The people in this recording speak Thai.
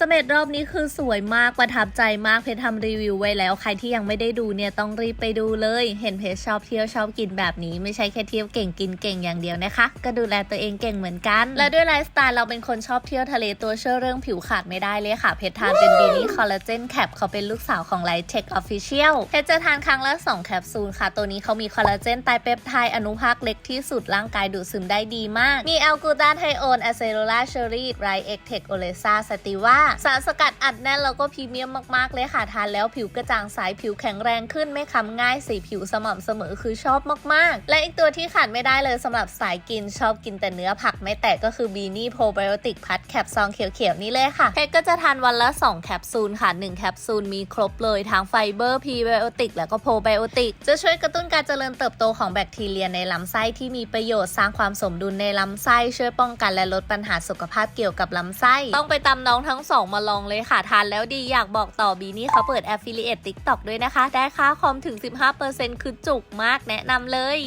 สเมดรอบนี้คือสวยมากประทับใจมากเพจทำรีวิวไว้แล้ว ใครที่ยังไม่ได้ดูเนี่ยต้องรีบไปดูเลย เห็นเพจชอบเที่ยวชอบกินแบบนี้ ไม่ใช่แค่เที่ยวเก่งกินเก่งอย่างเดียวนะคะ ก็ดูแลตัวเองเก่งเหมือนกัน และด้วยไลฟ์สไตล์เราเป็นคนชอบเที่ยวทะเลตัวเชื่อเรื่องผิวขาดไม่ได้เลยค่ะ เพจทานเป็นบีนี่คอลลาเจนแคปเขาเป็นลูกสาวของไลท์เทคออฟฟิเชียลเพจจะทานครั้งละ2แคปซูลค่ะตัวนี้เขามีคอลลาเจนไตเปปไทด์อนุภาคเล็กที่สุดร่างกายดูดซึมได้ดีมากมีแอลกูตาไทโอนอะเซโรลาเชอรี่ไรเอ็กเทคโอเลซาสติว่าสารสกัดอัดแน่นแล้วก็พรีเมียมมากๆเลยค่ะทานแล้วผิวกระจ่างใสผิวแข็งแรงขึ้นไม่ค้ำง่ายสีผิวสม่ำเสมอคือชอบมากๆ และอีกตัวที่ขาดไม่ได้เลยสำหรับสายกินชอบกินแต่เนื้อผักไม่แตกก็คือบีนี่โพไบโอติกพัดแคปซองเขียวๆนี่เลยค่ะเพชรก็จะทานวันละ 2 แคปซูลค่ะ 1 แคปซูลมีครบเลยทั้งไฟเบอร์พรีไบโอติกแล้วก็โพไบโอติกจะช่วยกระตุ้นการเจริญเติบโตของแบคทีเรียในลำไส้ที่มีประโยชน์สร้างความสมดุลในลำไส้ช่วยป้องกันและลดปัญหาสุขภาพเกี่ยวกับลำไส้ ต้องไปตามน้องทั้งสองมาลองเลยค่ะ ทานแล้วดีอยากบอกต่อบีนี่เขาเปิด Affiliate TikTok ด้วยนะคะ ได้ค่าคอมถึง 15%คือจุกมากแนะนำเลย